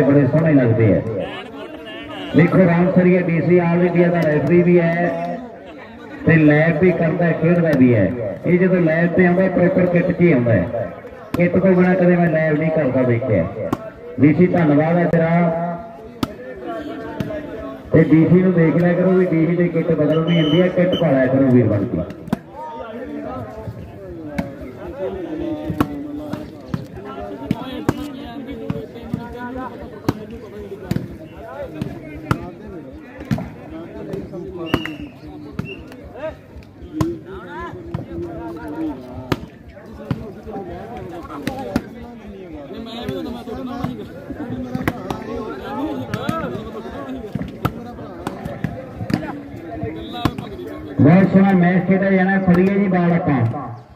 ਤੇ ਬੜੇ ਸੋਹਣੇ ਲੱਗਦੇ ਆ। ਦੇਖੋ ਰਾਮਸਰੀਆ ਡੀਸੀ ਆਲ ਇੰਡੀਆ ਦਾ ਰੈਫਰੀ ਵੀ ਹੈ ਤੇ ਲੈਬ ਵੀ ਕਰਦਾ ਖੇਡਦਾ ਵੀ ਹੈ। ਇਹ ਜਦੋਂ ਲੈਬ ਤੇ ਆਉਂਦਾ ਪ੍ਰੋਪਰ ਕਿੱਟ 'ਚ ਹੀ ਆਉਂਦਾ ਹੈ। ਕਿੱਟ ਤੋਂ ਬਿਨਾ ਕਦੇ ਮੈਂ ਲੈਬ ਨਹੀਂ ਕਰਦਾ ਦੇਖਿਆ। ਡੀਸੀ ਧੰਨਵਾਦ ਹੈ ਤੇਰਾ। ਤੇ ਡੀਸੀ ਨੂੰ ਦੇਖ ਲਿਆ ਕਰੋ ਵੀ ਡੀਸੀ ਦੀ ਕਿੱਟ ਬਦਲਣੀ ਹੁੰਦੀ ਹੈ ਕਿੱਟ ਪਾਇਆ ਕਰੋ ਵੀਰ ਬਣ ਕੇ ਬਹੁਤ ਸੋਹਣਾ ਮੈਚ ਖੇਡਿਆ ਜਾਣਾ ਖੜੀਏ ਜੀ ਬਾਲ ਆਪਾਂ।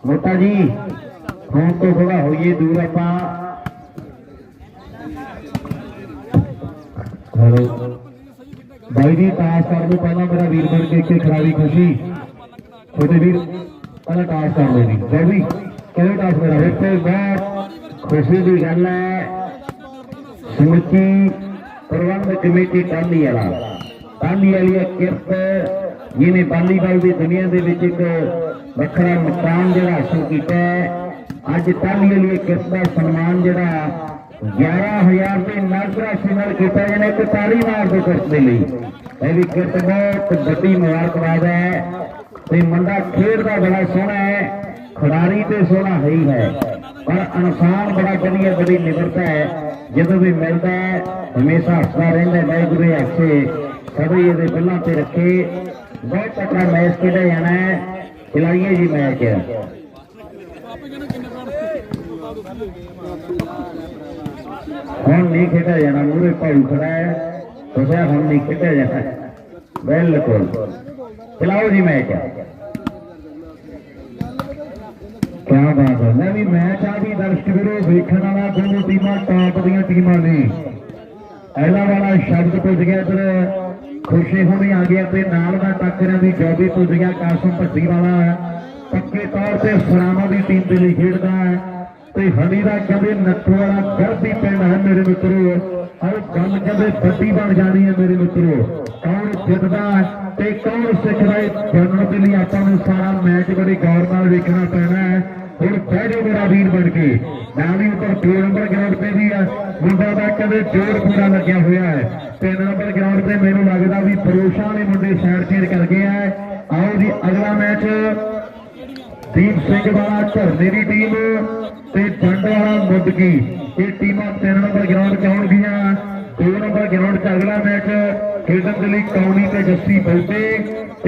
ਮੋਟਾ ਜੀ, ਹੁਣ ਤੋਂ ਥੋੜਾ ਹੋਈਏ ਦੂਰ ਆਪਾਂ। ਹੈਲੋ। ਬਾਈ ਜੀ ਟਾਸ ਕਰਨ ਤੋਂ ਪਹਿਲਾਂ ਮੇਰਾ ਵੀਰ ਬਣ ਕੇ ਇੱਥੇ ਖਿਡਾਰੀ ਖੁਸ਼ੀ। ਛੋਟੇ ਵੀਰ, ਪਹਿਲਾਂ ਟਾਸ ਕਰ ਲਓ ਜੀ। ਬਾਈ ਜੀ, ਕਿਹੜੇ ਟਾਸ ਮੇਰਾ? ਵੇਖੋ ਬਹੁਤ ਖੁਸ਼ੀ ਦੀ ਗੱਲ ਹੈ ਸਮੁੱਚੀ ਪ੍ਰਬੰਧ ਕਮੇਟੀ ਟਾਲੀ ਵਾਲਾ। ਟਾਲੀ ਵਾਲੀ ਇਹ ਕਿਰਤ ਜਿਹਨੇ ਵਾਲੀਬਾਲ ਦੀ ਦੁਨੀਆ ਦੇ ਵਿੱਚ ਇੱਕ ਵੱਖਰਾ ਮੁਕਾਮ ਜਿਹੜਾ ਹਾਸਲ ਕੀਤਾ ਹੈ। ਅੱਜ ਟਾਲੀ ਵਾਲੀ ਇਹ ਦਾ ਸਨਮਾਨ ਜਿਹੜਾ 11000 ਦੇ ਨਗਦ ਰਾਸ਼ੀ ਨਾਲ ਕੀਤਾ ਜਾਣਾ ਇੱਕ ਤਾੜੀ ਮਾਰ ਦੋ ਕਿਰਤ ਦੇ ਲਈ। ਇਹ ਵੀ ਕਿਰਤ ਬਹੁਤ ਵੱਡੀ ਮੁਬਾਰਕਬਾਦ ਹੈ ਤੇ ਮੁੰਡਾ ਖੇਡਦਾ ਬੜਾ ਸੋਹਣਾ ਹੈ, ਖਿਡਾਰੀ ਤੇ ਸੋਹਣਾ ਹੈ ਹੀ ਹੈ। ਪਰ ਇਨਸਾਨ ਬੜਾ ਵਧੀਆ, ਬੜੀ ਨਿਮਰਤਾ ਹੈ। ਜਦੋਂ ਵੀ ਮਿਲਦਾ ਹੈ, ਹਮੇਸ਼ਾ ਹੱਸਦਾ ਰਹਿੰਦਾ ਹੈ, ਵਾਹਿਗੁਰੂ ਅਕਸੇ ਸਭੇ ਇਹਦੇ ਬਿੱਲਾਂ ਤੇ ਰੱਖੇ। ਬਹੁਤ ਤਕੜਾ ਮੈਚ ਖੇਡਿਆ ਜਾਣਾ ਹੈ। ਖਿਲਾਈਏ ਜੀ ਮੈਚ। ਹੁਣ ਨਹੀਂ ਖੇਡਿਆ ਜਾਣਾ ਮੂਰੇ ਭਾਊ ਖੜਾ ਹੈ। ਤੁਸੀਂ ਹੁਣ ਨਹੀਂ ਖੇਡਿਆ ਜਾਣਾ। ਬਿਲਕੁਲ। ਖਿਲਾਓ ਜੀ ਮੈਚ। ਕਿਆ ਬਾਤ ਹੈ। ਮੈਂ ਵੀ ਮੈਚ ਆ ਵੀ ਦਰਸ਼ਕ ਵੀਰੋ, ਵੇਖਣ ਵਾਲਾ ਦੋਨੋਂ ਟੀਮਾਂ ਟਾਪ ਦੀਆਂ ਟੀਮਾਂ ਨੇ। ਐਲਾ ਵਾਲਾ ਸ਼ਬਦ ਪੁੱਜ ਗਿਆ ਇੱਧਰ। ਖੁਸ਼ੀ ਹੋਣੀ ਆ ਗਿਆ ਤੇ ਨਾਲ ਦਾ ਟੱਕਰਾਂ ਦੀ ਜੋਬੀ ਪੁੱਜ ਗਿਆ। ਕਾਸਮ ਭੱਟੀ ਵਾਲਾ ਪੱਕੇ ਤੌਰ ਤੇ ਸਰਾਮਾ ਦੀ ਟੀਮ ਦੇ ਲਈ ਖੇਡਦਾ ਹੈ। ਤੇ ਹਣੀ ਦਾ ਕਹਿੰਦੇ ਨੱਥੂ ਵਾਲਾ ਗਰਦੀ ਪਿੰਡ ਹੈ ਮੇਰੇ ਮਿੱਤਰੋ। ਔਰ ਗੱਲ ਕਹਿੰਦੇ ਵੱਡੀ ਬਣ ਜਾਣੀ ਹੈ ਮੇਰੇ ਮਿੱਤਰੋ। ਕੌਣ ਜਿੱਤਦਾ ਤੇ ਕੌਣ ਸਿੱਖਦਾ ਹੈ, ਜਾਣਨ ਦੇ ਲਈ ਆਪਾਂ ਨੂੰ ਸਾਰਾ ਮੈਚ ਬੜੀ ਗੌਰ ਨਾਲ ਵੇਖਣਾ ਪੈਣਾ ਹੈ। ਹੁਣ ਬਹਿ ਮੇਰਾ ਵੀਰ ਬਣ ਕੇ। ਨਾਲ ਹੀ ਉੱਪਰ 2 ਨੰਬਰ ਗਰਾਊਂਡ ਤੇ ਵੀ ਆ ਮੁੰਡਾ ਦਾ ਕਹਿੰਦੇ ਜੋਰ ਪੂਰਾ ਲੱਗਿਆ ਹੋਇਆ ਹੈ। 3 ਨੰਬਰ ਗਰਾਊਂਡ ਤੇ ਮੈਨੂੰ ਲੱਗਦਾ ਵੀ ਪਰੋਸ਼ਾਂ ਵਾਲੇ ਮੁੰਡੇ ਸਾਈਡ ਚੇਂਜ ਕਰ ਗਏ ਆ। ਆਓ ਜੀ, ਅਗਲਾ ਮੈਚ। ਦੀਪ ਸਿੰਘ ਵਾਲਾ ਝਰਨੇ ਦੀ ਟੀਮ ਤੇ ਪੰਡ ਵਾਲਾ ਮੁੱਦਕੀ ਇਹ ਟੀਮਾਂ 3 ਨੰਬਰ ਗਰਾਊਂਡ 'ਚ ਆਉਣਗੀਆਂ। 2 ਨੰਬਰ ਗਰਾਊਂਡ 'ਚ ਅਗਲਾ ਮੈਚ ਖੇਡਣ ਦੇ ਲਈ ਕੌਣੀ ਤੇ ਜੱਸੀ ਬੌਤੇ।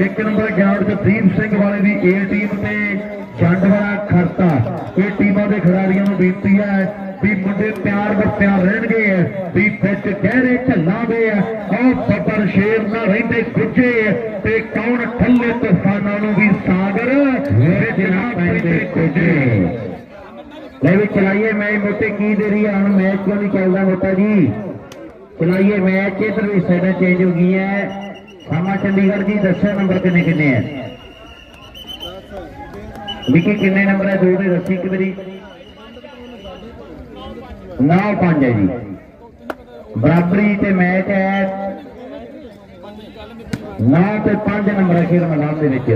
1 ਨੰਬਰ ਗਰਾਊਂਡ 'ਚ ਦੀਪ ਸਿੰਘ ਵਾਲੇ ਦੀ ਏ ਟੀਮ ਤੇ ਚੰਡ ਵਾਲਾ ਖਰਤਾ ਇਹ ਟੀਮਾਂ ਦੇ ਖਿਡਾਰੀਆਂ ਨੂੰ ਬੇਨਤੀ ਹੈ ਵੀ ਮੁੰਡੇ ਪਿਆਰ ਵਰਤਿਆ ਰਹਿਣਗੇ ਵੀ ਵਿੱਚ ਗਹਿਰੇ ਝੱਲਾਂ ਦੇ ਉਹ ਬੱਬਰ ਸ਼ੇਰ ਨਾਲ ਰਹਿੰਦੇ ਗੁੱਜੇ ਤੇ ਕੌਣ ਠੱਲੇ ਤੂਫਾਨਾਂ ਨੂੰ ਵੀ ਸਾਗਰ ਵਿੱਚ ਨਾ ਪੈਂਦੇ ਗੁੱਜੇ। ਲੈ ਵੀ ਚਲਾਈਏ ਮੈਚ ਮੋਟੇ ਕੀ ਦੇਰੀ ਆ ਹੁਣ ਮੈਚ ਕਿਉਂ ਨਹੀਂ ਚੱਲਦਾ ਮੋਟਾ ਜੀ? ਚਲਾਈਏ ਮੈਚ ਇਧਰ ਵੀ ਚੇਂਜ ਹੋ ਗਈ ਹੈ। ਸਾਮਾ ਚੰਡੀਗੜ੍ਹ ਦੀ ਦੱਸੋ ਨੰਬਰ ਕਿੰਨੇ ਕਿੰਨੇ ਹੈ ਵਿਕੀ, ਕਿੰਨੇ ਨੰਬਰ ਹੈ ਦੋ ਦੇ ਦੱਸੀ ਇੱਕ ਵਾਰੀ। 9 5 ਹੈ ਜੀ। ਬਰਾਬਰੀ ਤੇ ਮੈਚ ਹੈ। 9 ਤੇ 5 ਨੰਬਰ ਹੈ ਖੇਡ ਮੈਦਾਨ ਦੇ ਵਿੱਚ।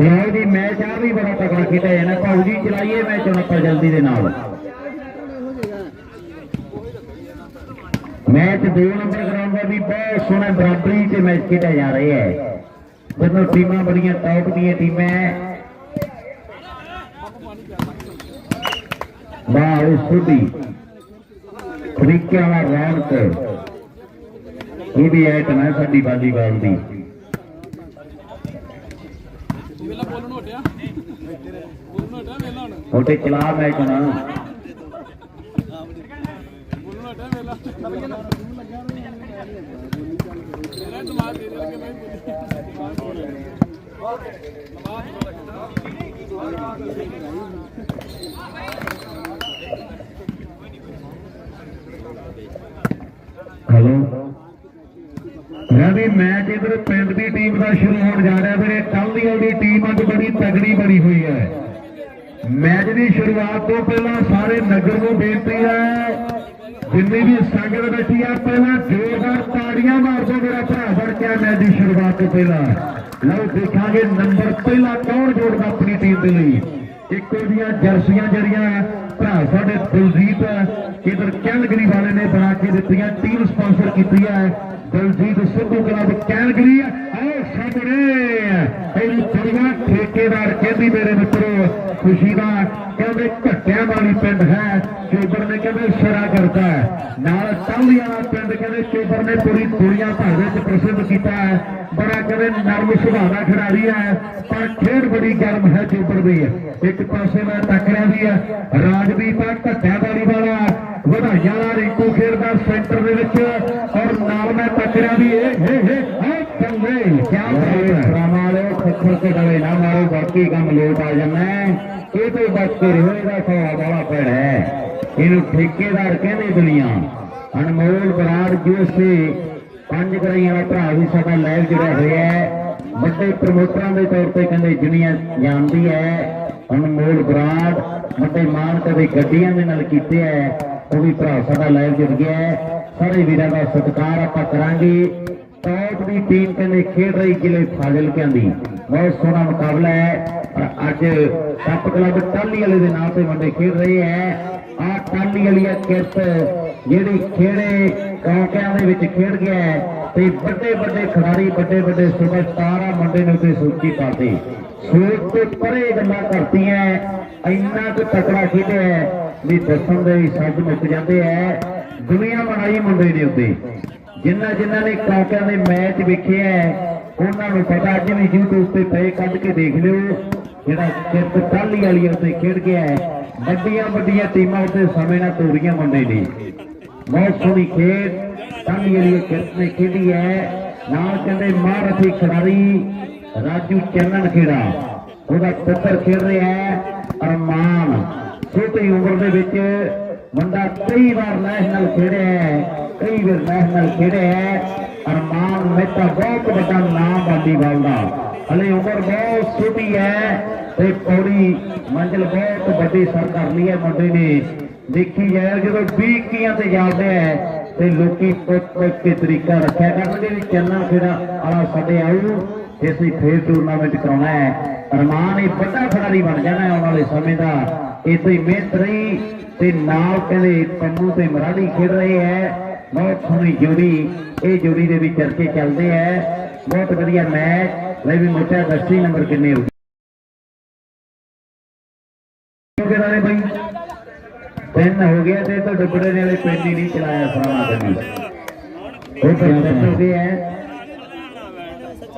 ਲਓ ਜੀ ਮੈਚ ਆ ਵੀ ਬੜਾ ਤਕੜਾ ਖੇਡਿਆ ਜਾਣਾ ਭਾਊ ਜੀ, ਚਲਾਈਏ ਮੈਚ ਹੁਣ ਆਪਾਂ ਜਲਦੀ ਦੇ ਨਾਲ। ਮੈਚ 2 ਨੰਬਰ ਗਰਾਊਂਡ ਦਾ ਵੀ ਬਹੁਤ ਸੋਹਣਾ ਬਰਾਬਰੀ ਤੇ ਮੈਚ ਖੇਡਿਆ ਜਾ ਰਿਹਾ ਹੈ। ਦੋਨੋਂ ਟੀਮਾਂ ਬੜੀਆਂ ਟੌਪ ਦੀਆਂ ਟੀਮਾਂ ਇਹ ਸੁਧੀ ਤਰੀਕੇ ਵਾਲਾ ਰੌਣਕ। ਇਹ ਵੀ ਐਟਮ ਹੈ ਸਾਡੀ ਵਾਲੀਬਾਲ ਦੀ। ਨੂੰ ਨੂੰ ਛੋਟੇ ਚਲਾ ਮੈਚ ਨਾ ਬੋਲਣ ਨੂੰ ਹਟਿਆ ਵੇਲਾ ਇਹਨਾਂ ਨੂੰ ਦਿਮਾਗ ਦੇ ਦੇਣਗੇ ਭਾਈ ਹਲੋ ਰਵੀ ਮੈਚ ਇਧਰ ਪਿੰਡ ਦੀ ਟੀਮ ਦਾ ਸ਼ੁਰੂ ਹੋਣ ਜਾ ਰਿਹਾ ਵੀਰੇ। ਕੱਲ ਦੀ ਉਹਦੀ ਟੀਮ ਅੱਜ ਬੜੀ ਤਗੜੀ ਬਣੀ ਹੋਈ ਹੈ। ਮੈਚ ਦੀ ਸ਼ੁਰੂਆਤ ਤੋਂ ਪਹਿਲਾਂ ਸਾਰੇ ਨਗਰ ਨੂੰ ਬੇਨਤੀ ਹੈ। ਜਿੰਨੀ ਵੀ ਸੰਗਤ ਬੈਠੀ ਆ, ਪਹਿਲਾਂ ਜ਼ੋਰਦਾਰ ਤਾੜੀਆਂ ਮਾਰ ਦਿਓ ਮੇਰਾ ਭਰਾ ਫੜ ਕੇ ਆ ਮੈਚ ਦੀ ਸ਼ੁਰੂਆਤ ਤੋਂ ਪਹਿਲਾਂ। ਲਓ, ਦੇਖਾਂਗੇ ਨੰਬਰ ਪਹਿਲਾ ਕੌਣ ਜੋੜਦਾ ਆਪਣੀ ਟੀਮ ਦੇ ਲਈ। ਇੱਕੋ ਦੀਆਂ ਜਰਸੀਆਂ ਜਿਹੜੀਆਂ ਭਰਾ ਸਾਡੇ ਦਿਲਜੀਤ ਇਧਰ ਕੈਲਗਰੀ ਵਾਲੇ ਨੇ ਬਣਾ ਕੇ ਦਿੱਤੀਆਂ ਟੀਮ ਸਪਾਂਸਰ ਕੀਤੀ ਹੈ ਦਿਲਜੀਤ ਸਿੱਧੂ ਕਲੱਬ ਕੈਲਗਰੀ ਆਓ, ਸਾਹਮਣੇ ਇਹਨੂੰ ਕੁੜੀਆਂ ਠੇਕੇਦਾਰ ਕਹਿੰਦੀ, ਮੇਰੇ ਮਿੱਤਰੋ, ਖੁਸ਼ੀ ਦਾ ਕਹਿੰਦੇ, ਘੱਟਿਆਂ ਵਾਲੀ ਕਹਿੰਦੇ ਸ਼ਰਾ ਕਰਦਾ ਹੈ। ਨਾਲ ਟਾਲੀਆਂ ਵਾਲਾ ਪਿੰਡ ਕਹਿੰਦੇ ਚੋਬਰ ਨੇ ਪੂਰੀ ਦੁਨੀਆ ਭਰ ਵਿੱਚ ਪ੍ਰਸਿੱਧ ਕੀਤਾ ਹੈ। ਬੜਾ ਕਹਿੰਦੇ ਨਰਮ ਸੁਭਾਅ ਦਾ ਖਿਡਾਰੀ ਹੈ। ਪਰ ਖੇਡ ਬੜੀ ਗਰਮ ਹੈ ਚੋਬਰ ਦੀ। ਇੱਕ ਪਾਸੇ ਮੈਂ ਟੱਕਰਿਆ ਵੀ ਹੈ। ਰਾਜਦੀਪ ਆ ਘੱਟਿਆਂ ਵਾਲਾ। ਵਧਾਈਆਂ ਵਾਲਾ ਰਿੰਕੂ ਖੇਡਦਾ ਸੈਂਟਰ ਦੇ ਵਿੱਚ। ਔਰ ਨਾਲ ਮੈਂ ਟੱਕਰਿਆ ਵੀ ਇਹ ਹੇ ਹੇ ਆ ਕੰਗੇ ਕੀ ਬਾਤ ਹੈ। ਰਾਮਾਲੇ ਖੱਖਰ ਕੇ ਡਲੇ ਨਾ ਮਾਰੋ। ਬਾਕੀ ਕੰਮ ਲੋਟ ਆ ਜਾਂਦਾ। ਇਹ ਤੋਂ ਬਚ ਕੇ ਰਹੋ ਸਵਾਲ ਵਾਲਾ ਪੈੜ ਹੈ। ਇਹਨੂੰ ਠੇਕੇਦਾਰ ਕਹਿੰਦੇ ਦੁਨੀਆ। ਅਨਮੋਲ ਬਰਾੜ ਜੋਸੇ ਪੰਜ ਗਰਾਈਆਂ ਵਾਲਾ ਭਰਾ ਵੀ ਸਾਡਾ ਲਾਈਵ ਜੁੜਿਆ ਹੋਇਆ ਵੱਡੇ ਪ੍ਰਮੋਟਰਾਂ ਦੇ ਤੌਰ ਤੇ ਕਹਿੰਦੇ ਦੁਨੀਆ ਜਾਣਦੀ ਹੈ। ਅਨਮੋਲ ਬਰਾੜ ਵੱਡੇ ਮਾਨ ਕਦੇ ਗੱਡੀਆਂ ਦੇ ਨਾਲ ਕੀਤੇ ਹੈ। ਉਹ ਵੀ ਭਰਾ ਸਾਡਾ ਲਾਈਵ ਜੁੜ ਗਿਆ ਹੈ। ਸਾਰੇ ਵੀਰਾਂ ਦਾ ਸਤਿਕਾਰ ਆਪਾਂ ਕਰਾਂਗੇ। ਟੌਪ ਦੀ ਟੀਮ ਕਹਿੰਦੇ ਖੇਡ ਰਹੀ ਜ਼ਿਲ੍ਹੇ ਫਾਜ਼ਿਲਕਿਆਂ ਦੀ। ਬਹੁਤ ਸੋਹਣਾ ਮੁਕਾਬਲਾ ਹੈ ਅੱਜ ਕੱਪ ਕਲੱਬ ਟਾਲੀ ਵਾਲੇ ਦੇ ਨਾਂ ਤੇ ਮੁੰਡੇ ਖੇਡ ਰਹੇ ਹੈ। ਆ ਟਾਲੀ ਵਾਲੀ ਕਿਰਤ ਜਿਹੜੀ ਖੇੜੇ ਕੌਂਕਿਆਂ ਦੇ ਵਿੱਚ ਖੇਡ ਗਿਆ ਤੇ ਵੱਡੇ ਵੱਡੇ ਖਿਡਾਰੀ ਵੱਡੇ ਵੱਡੇ ਸੁਪਰਸਟਾਰ ਆ ਮੁੰਡੇ ਨੂੰ ਤੇ ਸੂਚੀ ਪਾਤੀ। ਸੋਚ ਤੋਂ ਪਰੇ ਗੱਲਾਂ ਕਰਤੀਆਂ ਇੰਨਾ ਕੁ ਤਕੜਾ ਖੇਡਿਆ ਵੀ ਦੱਸਣ ਦੇ ਸੱਜ ਮੁੱਕ ਜਾਂਦੇ ਹੈ। ਦੁਨੀਆ ਬਣਾਈ ਮੁੰਡੇ ਦੇ ਉੱਤੇ। ਜਿਨ੍ਹਾਂ ਜਿਨ੍ਹਾਂ ਨੇ ਕਾਕਿਆਂ ਦੇ ਮੈਚ ਵੇਖਿਆ ਹੈ, ਉਹਨਾਂ ਨੂੰ ਪਤਾ ਅੱਜ YouTube ਤੇ ਪਏ ਕੱਢ ਕੇ ਦੇਖ ਲਿਓ। ਜਿਹੜਾ ਕਿਰਤ ਟਾਲੀ ਵਾਲੀ ਉੱਤੇ ਖੇਡ ਗਿਆ ਹੈ, ਵੱਡੀਆਂ ਵੱਡੀਆਂ ਟੀਮਾਂ ਉੱਤੇ ਸਮੇਂ ਨਾਲ ਤੋਰੀਆਂ ਮੁੰਡੇ ਨੇ। ਬਹੁਤ ਸੋਹਣੀ ਖੇਡ ਟਾਲੀ ਵਾਲੀ ਕਿਰਤ ਨੇ ਖੇਡੀ ਹੈ। ਨਾਲ ਕਹਿੰਦੇ ਮਹਾਰਥੀ ਖਿਡਾਰੀ ਰਾਜੂ ਚੰਨਨ ਖੇੜਾ। ਉਹਦਾ ਪੁੱਤਰ ਖੇਡ ਰਿਹਾ ਹੈ, ਅਰਮਾਨ। ਛੋਟੀ ਉਮਰ ਦੇ ਵਿੱਚ ਮੁੰਡਾ ਕਈ ਵਾਰ ਨੈਸ਼ਨਲ ਖੇਡਿਆ ਹੈ। ਕਈ ਵਾਰ ਨੈਸ਼ਨਲ ਖੇਡਿਆ ਹੈ। ਅਰਮਾਨ ਮਹਿਤਾ, ਬਹੁਤ ਵੱਡਾ ਨਾਮ ਵਾਲੀਬਾਲ ਦਾ। ਹਲੇ ਉਮਰ ਬਹੁਤ ਛੋਟੀ ਹੈ ਤੇ ਪੌੜੀ ਮੰਜ਼ਿਲ ਬਹੁਤ ਵੱਡੀ ਸਰ ਕਰ ਹੈ ਮੁੰਡੇ ਨੇ। ਦੇਖੀ ਜਾਏ, ਜਦੋਂ 20 ਕੀਆਂ ਤੇ ਜਾਂਦੇ ਹੈ ਤੇ ਲੋਕੀ ਪੁੱਤ ਪੁੱਤ ਕੇ ਤਰੀਕਾ ਰੱਖਿਆ ਕਰਨਗੇ ਵੀ ਚੰਨਾ ਫਿਰ ਆਲਾ ਸਾਡੇ ਆਊ ਤੇ ਅਸੀਂ ਫੇਰ ਟੂਰਨਾਮੈਂਟ ਕਰਾਉਣਾ ਹੈ। ਅਰਮਾਨ ਇਹ ਵੱਡਾ ਖਿਡਾਰੀ ਬਣ ਜਾਣਾ ਆਉਣ ਵਾਲੇ ਸਮੇਂ ਦਾ। ਇਥੇ ਮਿਹਨਤ ਰਹੀ ਤੇ ਨਾਲ ਕਹਿੰਦੇ ਪੰਨੂ ਤੇ ਮਰਾੜੀ ਖੇਡ ਰਹੇ ਹੈ। ਬਹੁਤ ਸੋਹਣੀ ਜੋੜੀ ਇਹ ਜੋੜੀ ਦੇ ਵੀ ਚਰਚੇ ਚੱਲਦੇ ਹੈ ਬਹੁਤ ਵਧੀਆ ਮੈਚ ਲੈ ਵੀ ਮੋਟਾ ਦਸਤੀ ਨੰਬਰ ਕਿੰਨੇ ਹੋ ਕਿਹੜਾ ਨੇ ਬਈ? ਤਿੰਨ ਹੋ ਗਿਆ ਤੇ ਤਾਂ ਡੁੱਬੜੇ ਨੇ ਵਾਲੇ ਪਿੰਡ ਹੀ ਨਹੀਂ ਚਲਾਇਆ ਫਰਾਮਾ ਕਦੀ। ਉਹ ਤਾਂ ਹੋ ਗਿਆ ਹੈ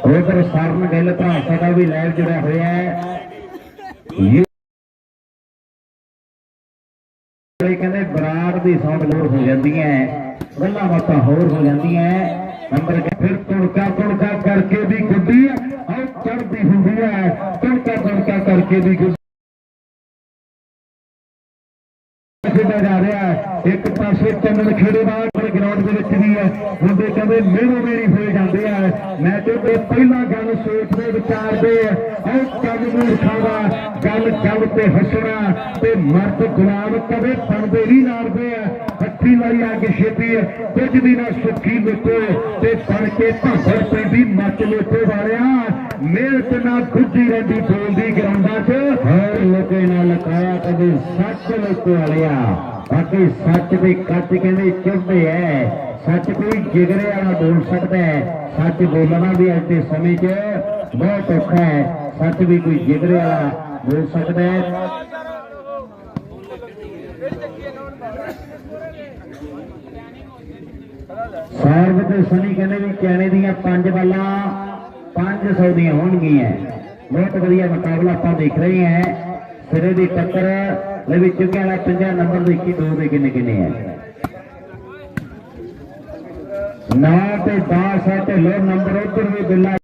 ਉਧਰ ਸਰਨ ਗਿੱਲ ਭਰਾ ਸਾਡਾ ਵੀ ਲਾਈਵ ਜੁੜਿਆ ਹੋਇਆ ਹੈ। ਇਹ ਕਹਿੰਦੇ ਬਰਾੜ ਦੀ ਸੌਂਡ ਹੋਰ ਹੋ ਜਾਂਦੀਆਂ ਹੈ, ਗੱਲਾਂ ਬਾਤਾਂ ਹੋਰ ਹੋ ਜਾਂਦੀਆਂ ਹੈ। ਨੰਬਰ ਕਿ ਫਿਰ ਤੁੜਕਾ ਤੁੜਕਾ ਕਰਕੇ ਵੀ ਗੁੱਡੀ ਆਉ ਚੜਦੀ ਹੁੰਦੀ ਹੈ ਤੁੜਕਾ ਤੁੜਕਾ ਕਰਕੇ ਵੀ ਗੁੱਡੀ ਖੇਡਿਆ ਜਾ ਰਿਹਾ ਹੈ ਇੱਕ ਪਾਸੇ ਚੰਨਣ ਖੇੜੇ ਬਾਹਰ ਗਰਾਊਂਡ ਦੇ ਵਿੱਚ ਵੀ ਹੈ ਮੁੰਡੇ ਕਹਿੰਦੇ ਮੇਰੋ ਮੇਰੀ ਹੋਏ ਜਾਂਦੇ ਆ ਮੈਂ ਤੇ ਉਹ ਪਹਿਲਾਂ ਗੱਲ ਸੋਚਦੇ ਵਿਚਾਰਦੇ ਆਉ ਚੱਲ ਮੂਰਖਾਂ ਦਾ ਗੱਲ ਗੱਲ ਤੇ ਹੱਸਣਾ ਤੇ ਮਰਦ ਗੁਲਾਮ ਕਦੇ ਬਣਦੇ ਨਹੀਂ ਨਾਰਦੇ ਆ ਹੱਥੀ ਵਾਲੀ ਆ ਕੇ ਕੁਝ ਵੀ ਨਾ ਸੁੱਖੀ ਲੁੱਟੋ ਤੇ ਬਣ ਕੇ ਭਾਂਬੜ ਪੈਂਦੀ ਮੱਚ ਲੁੱਟੋ ਵਾਲਿਆ। ਮਿਹਨਤ ਨਾਲ ਗੁੱਜੀ ਰਹਿੰਦੀ ਬੋਲਦੀ ਗਰਾਊਂਡਾਂ 'ਚ। ਹਰ ਲੋਕੇ ਨਾਲ ਲਕਾਇਆ ਕਦੇ ਸੱਚ ਲੋਕੋ ਵਾਲਿਆ। ਬਾਕੀ ਸੱਚ ਦੇ ਕੱਚ ਕਹਿੰਦੇ ਚੁੱਭਦੇ ਐ? ਸੱਚ ਕੋਈ ਜਿਗਰੇ ਵਾਲਾ ਬੋਲ ਸਕਦਾ ਹੈ ਸੱਚ ਬੋਲਣਾ ਵੀ ਅੱਜ ਦੇ ਸਮੇਂ 'ਚ ਬਹੁਤ ਔਖਾ ਹੈ ਸੱਚ ਵੀ ਕੋਈ ਜਿਗਰੇ ਵਾਲਾ ਬੋਲ ਸਕਦਾ ਹੈ ਸਾਰਵ ਤੇ ਸਨੀ ਕਹਿੰਦੇ ਵੀ ਚੈਣੇ ਦੀਆਂ ਪੰਜ ਬਾਲਾਂ 500 ਦੀਆਂ ਹੋਣਗੀਆਂ। ਬਹੁਤ ਵਧੀਆ ਮੁਕਾਬਲਾ ਆਪਾਂ ਦੇਖ ਰਹੇ ਹਾਂ। ਸਿਰੇ ਦੀ ਟੱਕਰ ਲੈ ਵੀ ਚੁੱਕਿਆ ਵਾਲਾ 50 ਨੰਬਰ ਦੇ 21 ਦੋ ਦੇ ਕਿੰਨੇ ਕਿੰਨੇ ਹੈ 9 ਤੇ 10 ਹੈ ਤੇ ਲੋ ਨੰਬਰ ਉਧਰ ਵੀ ਬਿੱਲਾ।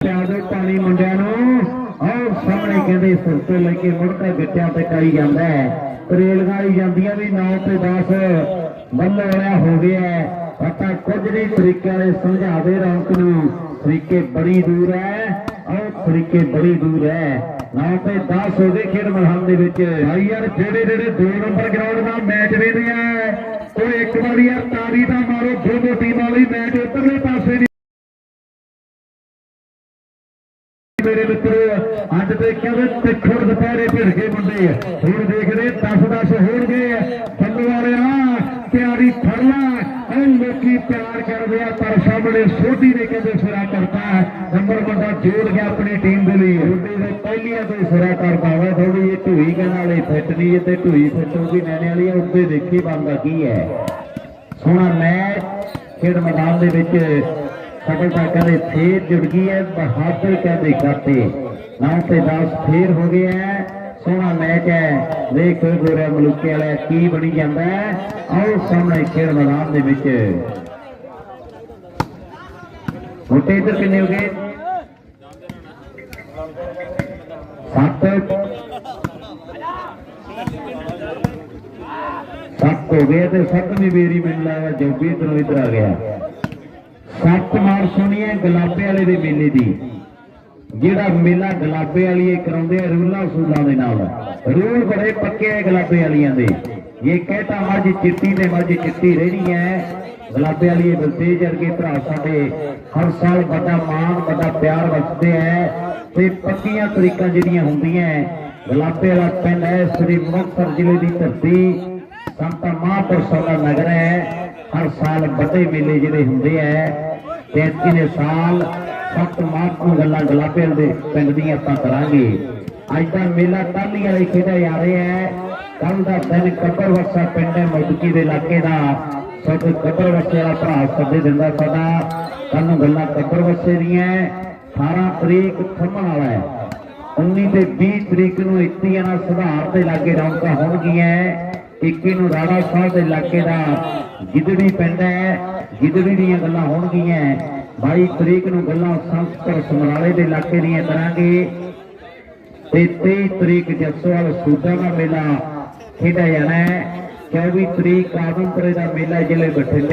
ਪਿਆ ਦੇ ਪਾਣੀ ਮੁੰਡਿਆਂ ਨੂੰ। ਆਹ ਸਾਹਮਣੇ ਕਹਿੰਦੇ ਸਿਰ ਤੇ ਲੈ ਕੇ ਮੁੜ ਕੇ ਗਿੱਟਿਆਂ ਤੇ ਕਾਈ ਜਾਂਦਾ ਹੈ। ਰੇਲ ਗਾੜੀ ਜਾਂਦੀਆਂ ਵੀ 9 ਤੇ 10 ਬੱਲੇ ਹੋ ਗਿਆ ਹੈ। ਪਤਾ ਕੁਝ ਨਹੀਂ ਤਰੀਕੇ ਵਾਲੇ ਸਮਝਾ ਦੇ ਰੌਣਕ ਨੂੰ, ਤਰੀਕੇ ਬੜੀ ਦੂਰ ਹੈ। ਆਹ ਤਰੀਕੇ ਬੜੀ ਦੂਰ ਹੈ। 9 ਤੇ 10 ਹੋ ਗਏ ਖੇਡ ਮੈਦਾਨ ਦੇ ਵਿੱਚ। ਭਾਈ ਯਾਰ ਜਿਹੜੇ ਜਿਹੜੇ 2 ਨੰਬਰ ਗਰਾਊਂਡ ਦਾ ਮੈਚ ਵੇਖਦੇ ਆ ਉਹ ਇੱਕ ਵਾਰੀ ਯਾਰ ਤਾਰੀ ਦਾ ਮਾਰੋ ਦੋਨੋਂ ਟੀਮਾਂ ਲਈ ਮੈਚ ਉਧਰਲੇ ਪਾਸੇ ਦੀ। ਮੇਰੇ ਮਿੱਤਰੋ, ਅੱਜ ਦੇਖਿਆ ਕਹਿੰਦੇ ਤਿੱਖੜ ਦੁਪਹਿਰੇ ਭਿੜ ਕੇ ਮੁੰਡੇ। ਹੁਣ ਦੇਖਦੇ 10 10 ਹੋਣਗੇ। ਬੱਲੂ ਵਾਲਿਆ ਪਿਆਰੀ ਐ ਪਿਆਰ ਕਰਦੇ ਆ ਪਰ ਸਾਹਮਣੇ ਸੋਢੀ ਨੇ ਕਹਿੰਦੇ ਸਿਰਾ ਕਰਤਾ ਨੰਬਰ ਬੰਦਾ ਜੋੜ ਗਿਆ ਆਪਣੀ ਟੀਮ ਦੇ ਲਈ। ਸੋਢੀ ਦੇ ਪਹਿਲੀਆਂ ਤੋਂ ਸਿਰਾ ਕਰਦਾ ਵਾ ਥੋੜੀ ਇਹ ਢੂਈ ਕਹਿਣ ਵਾਲੇ ਫਿੱਟ ਨਹੀਂ ਤੇ ਢੂਈ ਫਿੱਟ ਹੋ ਗਈ ਨੈਣੇ ਵਾਲੀ ਆ, ਉੱਤੇ ਦੇਖੀ ਬੰਦਾ ਕੀ ਹੈ। ਸੋਹਣਾ ਮੈਚ ਖੇਡ ਮੈਦਾਨ ਦੇ ਵਿੱਚ ਸਫਲਤਾ ਕਹਿੰਦੇ ਫੇਰ ਜੁੜ ਗਈ ਹੈ ਬਹਾਦਰ ਕਹਿੰਦੇ ਕਰਤੇ 9 ਤੇ 10 ਫੇਰ ਹੋ ਗਿਆ ਹੈ। ਸੋਹਣਾ ਮੈਚ ਹੈ। ਦੇਖ ਗੋਰਾ ਮਲੂਕੇ ਵਾਲਾ ਕੀ ਬਣੀ ਜਾਂਦਾ ਹੈ। ਆਓ ਸਾਹਮਣੇ ਖੇਡ ਮੈਦਾਨ ਦੇ ਵਿੱਚ। ਮੋਟੇ ਇੱਧਰ ਕਿੰਨੇ ਹੋ ਗਏ? ਸੱਤ। ਸੱਤ ਹੋ ਗਏ ਤੇ ਸੱਤਵੀਂ ਬੇਰੀ ਮੈਨੂੰ ਲੱਗਦਾ ਜੱਬੀ ਤੋਂ ਇੱਧਰ ਆ ਗਿਆ। ਸੱਤ ਮਾਰ ਸੁਣੀਏ ਗੁਲਾਬੇ ਵਾਲੇ ਦੇ ਮੇਲੇ ਦੀ। ਜਿਹੜਾ ਮੇਲਾ ਗੁਲਾਬੇ ਵਾਲੀਏ ਕਰਾਉਂਦੇ ਆ ਰੂਲਾਂ ਸੂਲਾਂ ਦੇ ਨਾਲ। ਰੂਲ ਬੜੇ ਪੱਕੇ ਆ ਗੁਲਾਬੇ ਵਾਲੀਆਂ ਦੇ। ਇਹ ਕਹਿਤਾ ਮੱਝ ਚਿੱਟੀ ਤੇ ਮੱਝ ਚਿੱਟੀ ਰਹਿਣੀ ਹੈ। ਗੁਲਾਬੇ ਵਾਲੀਏ ਬਲਤੇਜ ਵਰਗੇ ਭਰਾ ਸਾਡੇ ਹਰ ਸਾਲ ਵੱਡਾ ਮਾਣ ਵੱਡਾ ਪਿਆਰ ਵਰਤਦੇ ਹੈ ਤੇ ਪੱਕੀਆਂ ਤਰੀਕਾਂ ਜਿਹੜੀਆਂ ਹੁੰਦੀਆਂ ਹੈ, ਗੁਲਾਬੇ ਵਾਲਾ ਪਿੰਡ ਹੈ ਸ੍ਰੀ ਮੁਕਤਸਰ ਜ਼ਿਲ੍ਹੇ ਦੀ ਧਰਤੀ ਸੰਤ ਮਹਾਂਪੁਰਸ਼ਾਂ ਦਾ ਨਗਰ ਹੈ ਹਰ ਸਾਲ ਵੱਡੇ ਮੇਲੇ ਜਿਹੜੇ ਹੁੰਦੇ ਹੈ ਤੇ ਐਤਕੀ ਸਾਲ ਸੱਤ ਮਾਰਚ ਨੂੰ ਗੱਲਾਂ ਗਲਾਬੇ ਦੇ ਪਿੰਡ ਦੀਆਂ ਆਪਾਂ ਕਰਾਂਗੇ। ਅੱਜ ਦਾ ਮੇਲਾ ਟਾਲੀ ਵਾਲੇ ਖੇਡਿਆ ਜਾ ਰਿਹਾ ਹੈ। ਕੱਲ ਦਾ ਦਿਨ ਕੱਬਰ ਵਸਾ ਪਿੰਡ ਹੈ ਮੌਜੂਦਗੀ ਦੇ ਇਲਾਕੇ ਦਾ। ਸਭ ਕੱਬਰ ਵਸੇ ਵਾਲਾ ਭਰਾ ਸੱਦੇ ਦਿੰਦਾ ਸਾਡਾ ਕੱਲ ਨੂੰ ਗੱਲਾਂ ਕੱਬਰ ਵਸੇ ਦੀਆਂ 18 ਤਰੀਕ ਥੰਮਣ ਵਾਲਾ ਹੈ। 19 ਤੇ 20 ਤਰੀਕ ਨੂੰ ਇਕਤੀਆਂ ਨਾਲ ਸੁਧਾਰ ਦੇ ਲਾਗੇ ਰੌਣਕਾਂ ਹੋਣਗੀਆਂ 21 ਨੂੰ ਰਾੜਾ ਸਾਹਿਬ ਦੇ ਇਲਾਕੇ ਦਾ ਗਿੱਦੜੀ ਪਿੰਡ ਹੈ। ਗਿੱਦੜੀ ਦੀਆਂ ਗੱਲਾਂ ਹੋਣਗੀਆਂ 22 ਤਰੀਕ ਨੂੰ ਗੱਲਾਂ ਸੰਸਕਰ ਸਮਰਾਲੇ ਦੇ ਇਲਾਕੇ ਦੀਆਂ ਕਰਾਂਗੇ ਤੇ 23 ਤਰੀਕ ਜੱਸੋਵਾਲ ਸੂਬਾ ਦਾ ਮੇਲਾ ਖੇਡਿਆ ਜਾਣਾ ਹੈ। 24 ਤਰੀਕ ਆਦਮਪੁਰੇ ਦਾ ਮੇਲਾ ਜ਼ਿਲ੍ਹੇ ਬਠਿੰਡੇ